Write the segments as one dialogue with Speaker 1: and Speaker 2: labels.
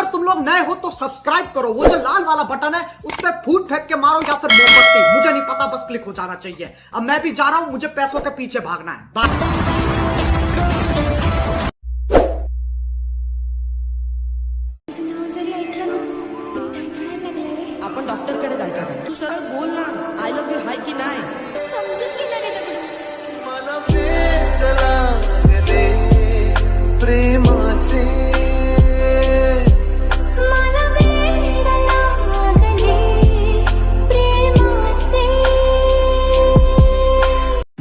Speaker 1: अगर तुम लोग नए हो तो सब्सक्राइब करो। वो जो लाल वाला बटन है उस पर फूट फेंक के मारो या फिर मोमबत्ती। मुझे नहीं पता बस क्लिक हो जाना चाहिए। अब मैं भी जा रहा हूँ मुझे पैसों के पीछे भागना है। बाय
Speaker 2: तुझं नाव जरी ऐकलं ना तरी धडधडायला लागलं रे
Speaker 3: आपण डॉक्टरकडे जायचं तू सरळ बोल ना आय लव्ह यू हाय की नाही?
Speaker 2: समजून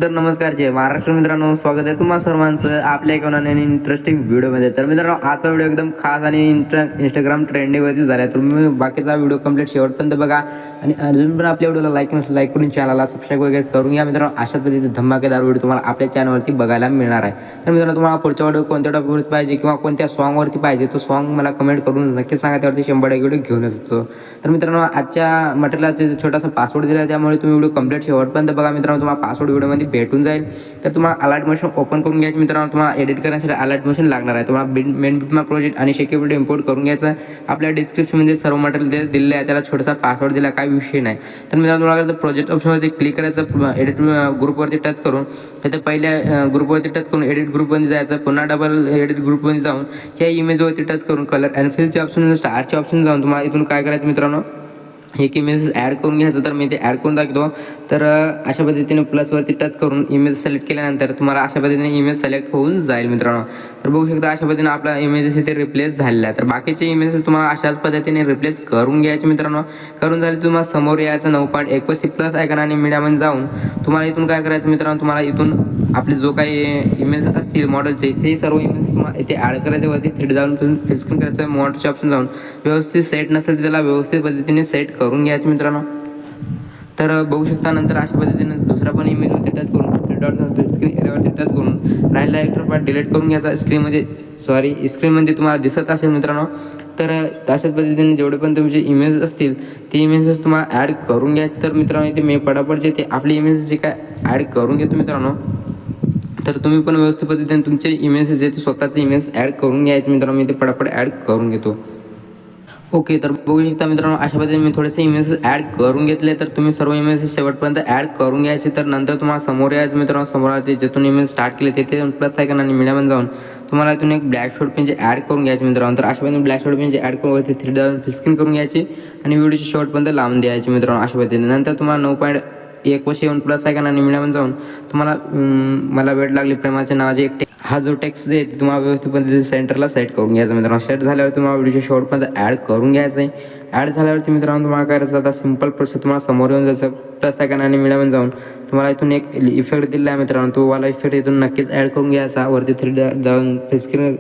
Speaker 4: तर नमस्कार जय महाराष्ट्र मित्रांनो. स्वागत आहे तुम्हा सर्वांचं आपल्या एका नवीन इंटरेस्टिंग व्हिडिओमध्ये तर मित्रांनो आजचा व्हिडिओ एकदम खास आणि इंस्टा इंस्टाग्राम ट्रेंडिंगवरती झाला आहे तुम्ही बाकीचा व्हिडिओ कंप्लीट शेवटपर्यंत बघा. आणि अजून पण आपल्या व्हिडिओला लाईक लाईक करून चॅनलला सबस्क्राईब वगैरे करून घ्या. मित्रांनो अशाच पद्धतीचे धमाकेदार व्हिडिओ तुम्हाला आपल्या चॅनलवरती बघायला मिळणार आहे. तर मित्रांनो तुम्हाला पुढच्या व्हिडिओ कोणत्या टॉपिकवरती पाहिजे किंवा कोणत्या सॉन्गवरती पाहिजे तो सॉन्ग मला कमेंट करून नक्कीच सांगा. त्यावरती शंभर टक्के व्हिडिओ घेऊन येतो. तर मित्रांनो आजच्या मटेरियलचा छोटासा पासवर्ड दिला आहे त्यामुळे तुम्ही व्हिडिओ कंप्लीट शेवटपर्यंत बघा. मित्रांनो तुम्हाला पासवर्ड व्हिडिओमध्ये भेटून जाईल. तर तुम्हाला अलर्ट मोशन ओपन करून घ्यायचं. मित्रांनो तुम्हाला एडिट करण्यासाठी अलर्ट मोशन लागणार आहे. तुम्हाला बिन मेन बिटमा प्रोजेक्ट आणि शेकेबिलिटी इम्पोर्ट करून घ्यायचं आहे. आपल्या डिस्क्रिप्शनमध्ये सर्व मटेरियल दिलेलं आहे. त्याला छोटासा पासवर्ड दिला काही विषय नाही. तर मित्रांनो तुम्हाला प्रोजेक्ट ऑप्शनवरती क्लिक करायचं एडिट ग्रुपवरती टच करून तर पहिल्या ग्रुपवरती टच करून एडिट ग्रुपमध्ये जायचं पुन्हा डबल एडिट ग्रुपमध्ये जाऊन ह्या इमेजवरती टच करून कलर अँड फिलचे ऑप्शन स्टारचे ऑप्शन जाऊन तुम्हाला इथून काय करायचं मित्रांनो? एक इमेज ॲड करून घ्यायचं तर मी ते ॲड करून दाखवतो तर अशा पद्धतीने प्लसवरती टच करून इमेज सिलेक्ट केल्यानंतर तुम्हाला अशा पद्धतीने इमेज सिलेक्ट होऊन जाईल मित्रांनो. तर बघू शकता अशा पद्धतीने आपला इमेजेस इथे रिप्लेस झालेला आहे तर बाकीचे इमेजेस तुम्हाला अशाच पद्धतीने रिप्लेस करून घ्यायचे मित्रांनो. करून झाले तुम्हाला समोर यायचं नऊ पॉईंट एकवीस प्लस ऐकन आणि मीडियामध्ये जाऊन तुम्हाला इथून काय करायचं मित्रांनो तुम्हाला इथून आपले जो काही इमेज असतील मॉडेलचे ते सर्व इमेज तुम्हाला इथे ॲड करायचे. वरती थेट जाऊन फिस्कन करायचं मॉडचे ऑप्शन जाऊन व्यवस्थित सेट नसेल तर त्याला व्यवस्थित पद्धतीने सेट करून घ्यायचं मित्रांनो. तर बघू शकता नंतर अशा पद्धतीने दुसरा पण इमेजवरती टच करून थ्री डॉट स्क्रीन एरियावरती टच करून राहिला एक पार्ट डिलीट करून घ्यायचा स्क्रीनमध्ये सॉरी स्क्रीनमध्ये तुम्हाला दिसत असेल मित्रांनो. तर तशाच पद्धतीने जेवढे पण तुमचे इमेज असतील ते इमेजेस तुम्हाला ॲड करून घ्यायचे. तर मित्रांनो इथे मी पटापट जे ते आपले इमेज जे काय ॲड करून घेतो मित्रांनो तर तुम्ही पण व्यवस्थित पद्धतीने तुमचे इमेजेस जे ते स्वतःचे इमेज ॲड करून घ्यायचे मित्रांनो. मी ते पटापट ॲड करून घेतो. ओके तर बघू शकता मित्रांनो अशा पद्धतीने मी थोडेसे इमेजेस ॲड करून घेतले. तर तुम्ही सर्व इमेजेस शेवटपर्यंत ॲड करून घ्यायचे. तर नंतर तुम्हाला समोर यायचं मित्रांनो समोर आले जिथून इमेज स्टार्ट केले तिथे प्लस आयकन आणि मीडियामध्ये जाऊन तुम्हाला इथून एक ब्लॅक शॉट पेन जे ॲड करून घ्यायचे मित्रांनो. तर अशा पद्धतीने ब्लॅक शॉट पेन जे ॲड करून थ्री डाऊन फिस्किन करून घ्यायची आणि व्हिडिओची शेवटपर्यंत लावून द्यायची मित्रांनो अशा पद्धतीने. नंतर तुम्हाला नऊ पॉईंट एक वर्ष येऊन प्लस आयकन आणि मीडियामध्ये जाऊन तुम्हाला मला वेळ लागली प्रेमाच्या नावाचे एक हा जो टेक्स्ट आहे तुम्हाला व्यवस्थित पद्धतीने सेंटरला सेट करून घ्यायचा मित्रांनो. सेट झाल्यावर तुम्हाला व्हिडिओच्या शेवटपर्यंत ॲड करून घ्यायचं आहे. ॲड झाल्यावरती मित्रांनो तुम्हाला काय करायचं आता सिंपल प्रोसेस तुम्हाला समोर येऊन जायचं प्लस सेकंड आणि मिळावून जाऊन तुम्हाला इथून एक इफेक्ट दिला आहे मित्रांनो. तो वाला इफेक्ट इथून नक्कीच ॲड करून घ्यायचा. वरती थ्री जाऊन स्क्रीन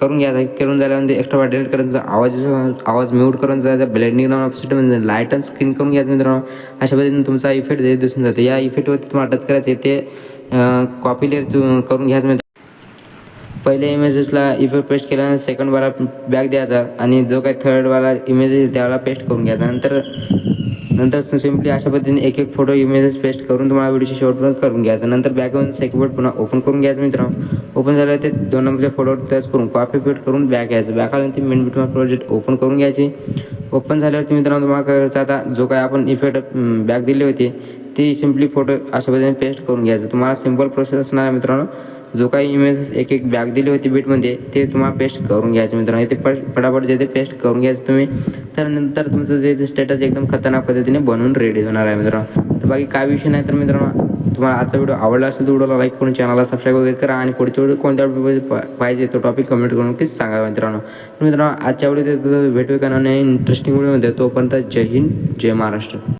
Speaker 4: करून घ्या करून झाल्यानंतर एक्स्ट्रा डिलीट करायचा आवाज आवाज म्यूट म्हणजे करून जायचा ब्लेंडिंग नाव ऑप्शन म्हणजे लाइट आणि स्क्रीन करून घ्यायचं मित्रांनो. अशा पद्धतीने तुमचा इफेक्ट दिसून जातो. या इफेक्टवरती तुम्हाला टच करायचं आहे ते कॉपी लेअर करून घ्यायचं मित्र पहिल्या इमेजेसला इफेक्ट पेस्ट केल्यानंतर सेकंडवाला बॅक द्यायचा आणि जो काही थर्डवाला इमेजेस त्याला पेस्ट करून घ्यायचा. नंतर नंतर सिम्पली अशा पद्धतीने एक एक फोटो इमेजेस पेस्ट करून तुम्हाला व्हिडिओची शॉर्ट करून घ्यायचा. नंतर बॅक येऊन सेकंड पुन्हा ओपन करून घ्यायचं मित्रांनो. ओपन झालं ते दोन नंबरच्या फोटोवर टच करून कॉपी पेट करून बॅक घ्यायचं. बॅक आल्यानंतर मेन बिट प्रोजेक्ट ओपन करून घ्यायची. ओपन झाल्यावरती मित्रांनो तुम्हाला काय करायचं आता? जो काय आपण इफेक्ट बॅक दिले होते ते सिम्पली फोटो अशा पद्धतीने पेस्ट करून घ्यायचं. तुम्हाला सिंपल प्रोसेस असणार आहे मित्रांनो. जो काही इमेजेस एक एक बॅग दिली होती बीटमध्ये ते तुम्हाला पेस्ट करून घ्यायचे मित्रांनो. इथे प फटाफट जे ते पेस्ट करून घ्यायचं तुम्ही. त्यानंतर तुमचं जे ते स्टेटस एकदम खतरनाक पद्धतीने बनवून रेडी होणार आहे मित्रांनो. बाकी काय विषय नाही तर मित्रांनो तुम्हाला आजचा व्हिडिओ आवडला असेल तर व्हिडिओला लाईक करून चॅनलला सबस्क्राईब वगैरे करा आणि पुढच्या व्हिडिओ कोणत्या व्हिडिओ पाहिजे तो टॉपिक कमेंट करून नक्कीच सांगा मित्रांनो. तर मित्रांनो आजच्या व्हिडिओ भेटू का नाही इंटरेस्टिंग व्हिडिओमध्ये तोपर्यंत जय हिंद जय महाराष्ट्र.